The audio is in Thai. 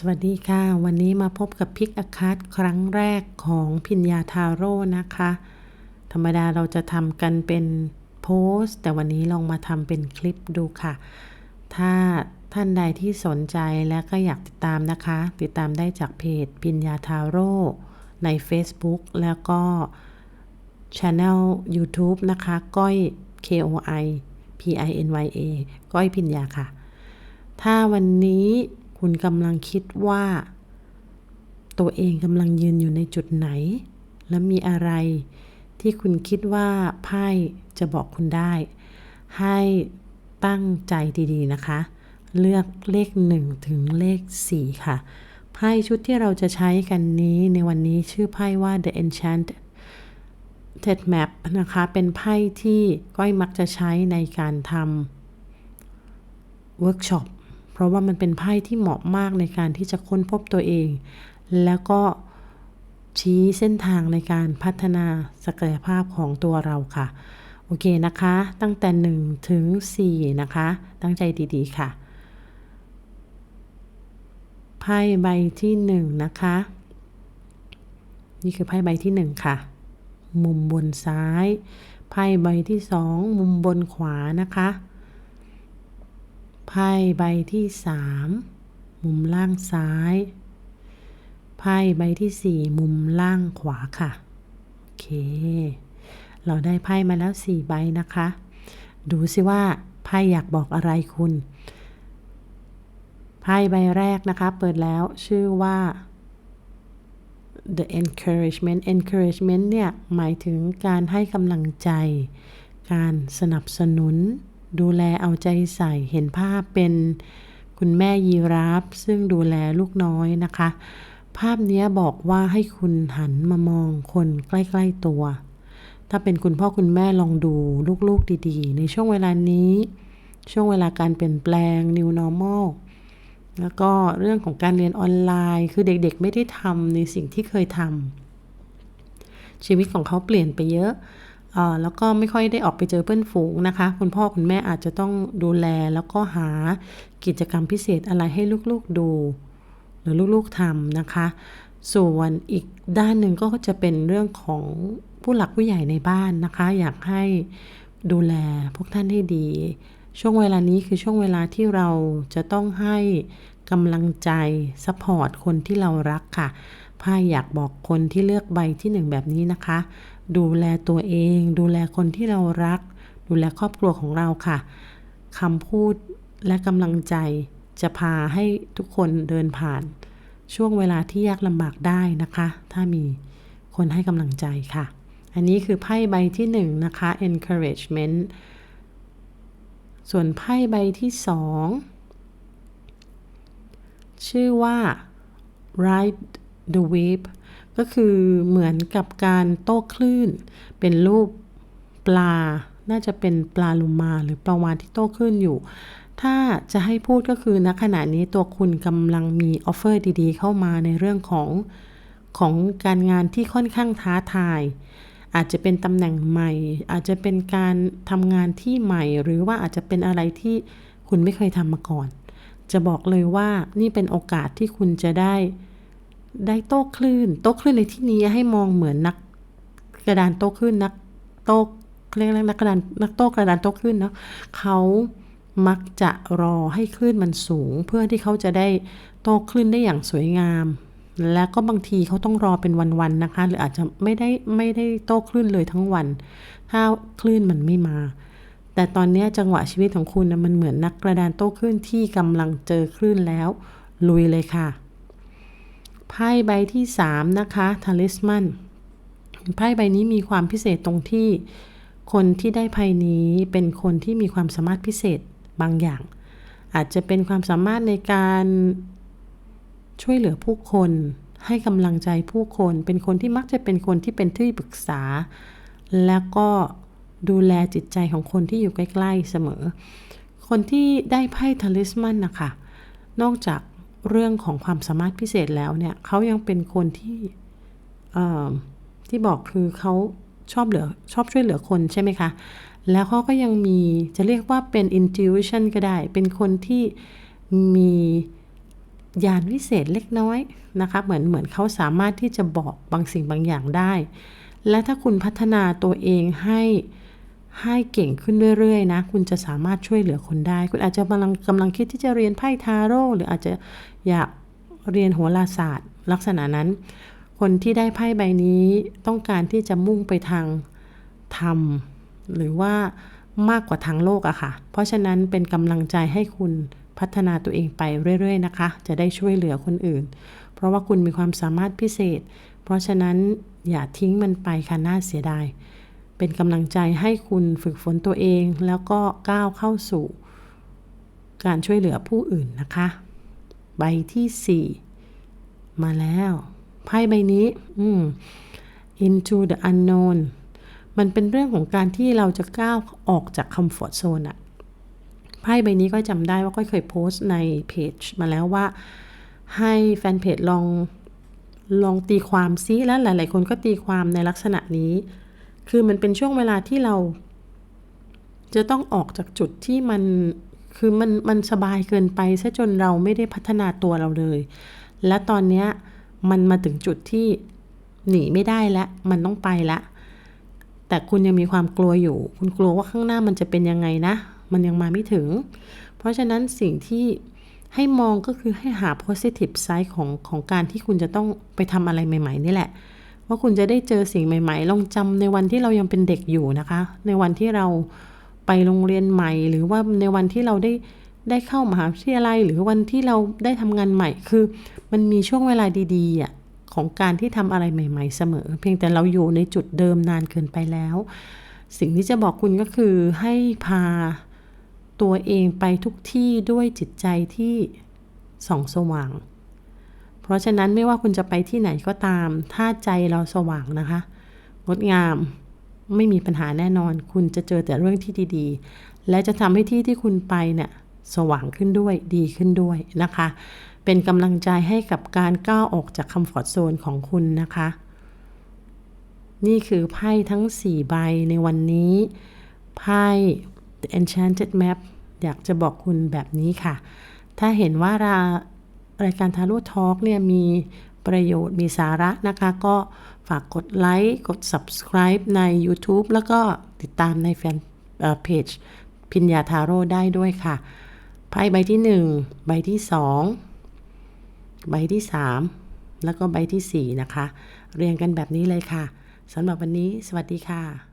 สวัสดีค่ะ วันนี้มาพบกับพิกอาคาดครั้งแรกของพิญญาทาโร่นะคะ ธรรมดาเราจะทำกันเป็นโพสต์ แต่วันนี้ลองมาทำเป็นคลิปดูค่ะ ถ้าท่านใดที่สนใจและก็อยากติดตามนะคะ ติดตามได้จากเพจพิญญาทาโร่ใน Facebook แล้วก็ Channel YouTube นะคะ ก้อย K O I P I N Y A ก้อยพิญญาค่ะ ถ้าวันนี้ คุณกำลังคิดว่า ตัวเองกำลังยืนอยู่ในจุดไหน และมีอะไรที่คุณคิดว่าไพ่จะบอกคุณได้ ให้ตั้งใจดีๆนะคะ เลือกเลข 1 ถึงเลข 4 ค่ะ ไพ่ชุดที่เราจะใช้กันนี้ในวันนี้ชื่อไพ่ว่า The Enchanted Map นะคะ เป็นไพ่ที่ก้อยมักจะใช้ในการทำเวิร์กช็อป เพราะว่ามันเป็นไพ่ที่เหมาะมากในการที่จะค้นพบตัวเอง แล้วก็ชี้เส้นทางในการพัฒนาศักยภาพของตัวเราค่ะ โอเคนะคะ ตั้งแต่ 1 ถึง 4 นะคะ ตั้งใจดีๆ ค่ะไพ่ใบที่ 1 นะคะ นี่คือไพ่ใบที่ 1 ค่ะ มุมบนซ้าย ไพ่ใบที่ 2 มุมบนขวานะคะ ไพ่ใบที่สามมุมล่างซ้าย ไพ่ใบที่สี่มุมล่างขวาค่ะ โอเค เราได้ไพ่มาแล้วสี่ใบนะคะ ดูสิว่าไพ่อยากบอกอะไรคุณ ไพ่ใบแรกนะคะ เปิดแล้วชื่อว่า the encouragement encouragement เนี่ย หมายถึงการให้กำลังใจ การสนับสนุน ดูแลเอาใจใส่เห็นภาพเป็นคุณแม่ยีราฟซึ่งดูแลลูกน้อยนะคะ ภาพนี้บอกว่าให้คุณหันมามองคนใกล้ ๆตัว ถ้าเป็นคุณพ่อคุณแม่ลองดูลูกๆดีๆ ในช่วงเวลานี้ ช่วงเวลาการเปลี่ยนแปลง new normal แล้วก็เรื่องของการเรียนออนไลน์ คือเด็กๆ ไม่ได้ทำในสิ่งที่เคยทำชีวิตของเขาเปลี่ยนไปเยอะ แล้วก็ไม่ค่อยได้ออกไปเจอเพื่อนฝูงนะคะ คุณพ่อคุณแม่อาจจะต้องดูแลแล้วก็หากิจกรรมพิเศษอะไรให้ลูกๆดู หรือลูกๆทำนะคะ ส่วนอีกด้านหนึ่งก็จะเป็นเรื่องของผู้หลักผู้ใหญ่ในบ้านนะคะ อยากให้ดูแลพวกท่านให้ดี ช่วงเวลานี้คือช่วงเวลาที่เราจะต้องให้กำลังใจซัพพอร์ตคนที่เรารักค่ะไพ่อยากบอกคนที่เลือกใบที่หนึ่งแบบนี้นะคะ ดูแลตัวเอง ดูแลคนที่เรารัก ดูแลครอบครัวของเราค่ะคำพูดและกำลังใจจะพาให้ทุกคนเดินผ่าน ช่วงเวลาที่ยากลำบากได้นะคะ ถ้ามีคนให้กำลังใจค่ะ อันนี้คือไพ่ใบที่หนึ่งนะคะ encouragement ส่วนไพ่ใบที่สองชื่อว่า ride the wave ก็คือเหมือนกับการโต้คลื่น เป็นรูปปลา น่าจะเป็นปลาลูมาหรือปลาวานที่โต้คลื่นอยู่ ถ้าจะให้พูดก็คือณขณะนี้ตัวคุณกำลังมีออฟเฟอร์ดีๆ เข้ามาในเรื่องของของการงานที่ค่อนข้างท้าทาย อาจจะเป็นตำแหน่งใหม่ อาจจะเป็นการทำงานที่ใหม่ หรือว่าอาจจะเป็นอะไรที่คุณไม่เคยทำมาก่อน จะบอกเลยว่านี่เป็นโอกาสที่คุณจะได้ ได้โต้คลื่น โต้คลื่นในที่นี้ให้มองเหมือนนักกระดานโต้คลื่นนักโต้เรียกนักกระดานนักโต้กระดานโต้คลื่นเนาะเขามักจะรอให้คลื่นมันสูง เพื่อที่เขาจะได้โต้คลื่นได้อย่างสวยงาม แล้วก็บางทีเขาต้องรอเป็นวันๆนะคะ หรืออาจจะไม่ได้ไม่ได้โต้คลื่นเลยทั้งวัน ถ้าคลื่นมันไม่มา แต่ตอนนี้จังหวะชีวิตของคุณนะมันเหมือนนักกระดานโต้คลื่นที่กำลังเจอคลื่นแล้ว ลุยเลยค่ะ ไพ่ใบที่ 3 นะคะทาลิสมันไพ่ใบนี้มีความพิเศษตรงที่คนที่ได้ไพ่นี้เป็นคนที่มีความสามารถพิเศษบางอย่าง อาจจะเป็นความสามารถในการช่วยเหลือผู้คน ให้กำลังใจผู้คน เป็นคนที่มักจะเป็นคนที่เป็นที่ปรึกษา แล้วก็ดูแลจิตใจของคนที่อยู่ใกล้ ๆ เสมอ คนที่ได้ไพ่ทาลิสมันนะคะนอกจาก เรื่องของความสามารถพิเศษแล้วเนี่ยเขายังเป็นคนที่ที่บอกคือเขาชอบเหลือชอบช่วยเหลือคนใช่ไหมคะ แล้วเขาก็ยังมีจะเรียกว่าเป็น intuition ก็ได้ เป็นคนที่มีญาณวิเศษเล็กน้อยนะคะเหมือนเหมือนเขาสามารถที่จะบอกบางสิ่งบางอย่างได้ และถ้าคุณพัฒนาตัวเองให้ ให้เก่งขึ้นเรื่อยๆนะ คุณจะสามารถช่วยเหลือคนได้ คุณอาจจะกำลังกำลังคิดที่จะเรียนไพ่ทาโร่หรืออาจจะอยากเรียนโหราศาสตร์ ลักษณะนั้น คนที่ได้ไพ่ใบนี้ต้องการที่จะมุ่งไปทางธรรมหรือว่ามากกว่าทางโลกอะค่ะ เพราะฉะนั้นเป็นกำลังใจให้คุณพัฒนาตัวเองไปเรื่อย ๆ นะคะ จะได้ช่วยเหลือคนอื่น เพราะว่าคุณมีความสามารถพิเศษ เพราะฉะนั้นอย่าทิ้งมันไปค่ะน่าเสียดาย เป็นกำลังใจให้คุณฝึกฝนตัวเอง แล้วก็ก้าวเข้าสู่ การช่วยเหลือผู้อื่นนะคะ ใบที่ 4 มาแล้วไพ่ใบนี้ อืม into the unknown มันเป็นเรื่องของการที่เราจะก้าวออกจากคอมฟอร์ z โซนอะไพ่ใบนี้ก็จำได้ว่าก็เคยโพสต์ในเพจมาแล้วว่า ให้แฟนเพจลองลองตีความซิแล้วหลาย ๆ คนก็ตีความในลักษณะนี้ คือมันเป็นช่วงเวลาที่เรา จะต้องออกจากจุดที่มันคือมันมันสบายเกินไปซะจนเราไม่ได้พัฒนาตัวเราเลย และตอนเนี้ยมันมาถึงจุดที่หนีไม่ได้แล้วมันต้องไปละ แต่คุณยังมีความกลัวอยู่ คุณกลัวว่าข้างหน้ามันจะเป็นยังไงนะ มันยังมาไม่ถึง เพราะฉะนั้นสิ่งที่ให้มองก็คือให้หา positive side ของของการที่คุณจะต้องไปทำอะไรใหม่ ๆ นี่แหละ ว่าคุณจะได้เจอสิ่งใหม่ ๆ ลองจำในวันที่เรายังเป็นเด็กอยู่นะคะ ในวันที่เราไปโรงเรียนใหม่ หรือว่าในวันที่เราได้ได้เข้ามหาวิทยาลัย หรือวันที่เราได้ทำงานใหม่ คือ มันมีช่วงเวลาดีๆอะของการที่ทำอะไรใหม่ ๆ เสมอ เพียงแต่เราอยู่ในจุดเดิมนานเกินไปแล้ว สิ่งที่จะบอกคุณก็คือให้พาตัวเองไปทุกที่ด้วยจิตใจที่ส่องสว่าง เพราะฉะนั้นไม่ว่าคุณจะไปที่ไหนก็ตาม ถ้าใจเราสว่างนะคะ งดงามไม่มีปัญหาแน่นอน คุณจะเจอแต่เรื่องที่ดีๆ และจะทำให้ที่ที่คุณไปเนี่ยสว่างขึ้นด้วยดีขึ้นด้วยนะคะ เป็นกำลังใจให้กับการก้าวออกจากคอมฟอร์ทโซนของคุณนะคะ นี่คือไพ่ทั้ง 4 ใบในวันนี้ ไพ่ The Enchanted Map อยากจะบอกคุณแบบนี้ค่ะ ถ้าเห็นว่ารา รายการทาโร่ทอล์กเนี่ยมีประโยชน์มีสาระนะคะ ก็ฝากกดไลค์ กด subscribe ใน YouTube แล้วก็ติดตามในแฟนเพจพิญญาทาโร่ได้ด้วยค่ะ ไพ่ใบที่ 1 ใบที่ 2 ใบที่ 3 แล้วก็ใบที่ 4 นะคะ เรียงกันแบบนี้เลยค่ะสำหรับวันนี้ สวัสดีค่ะ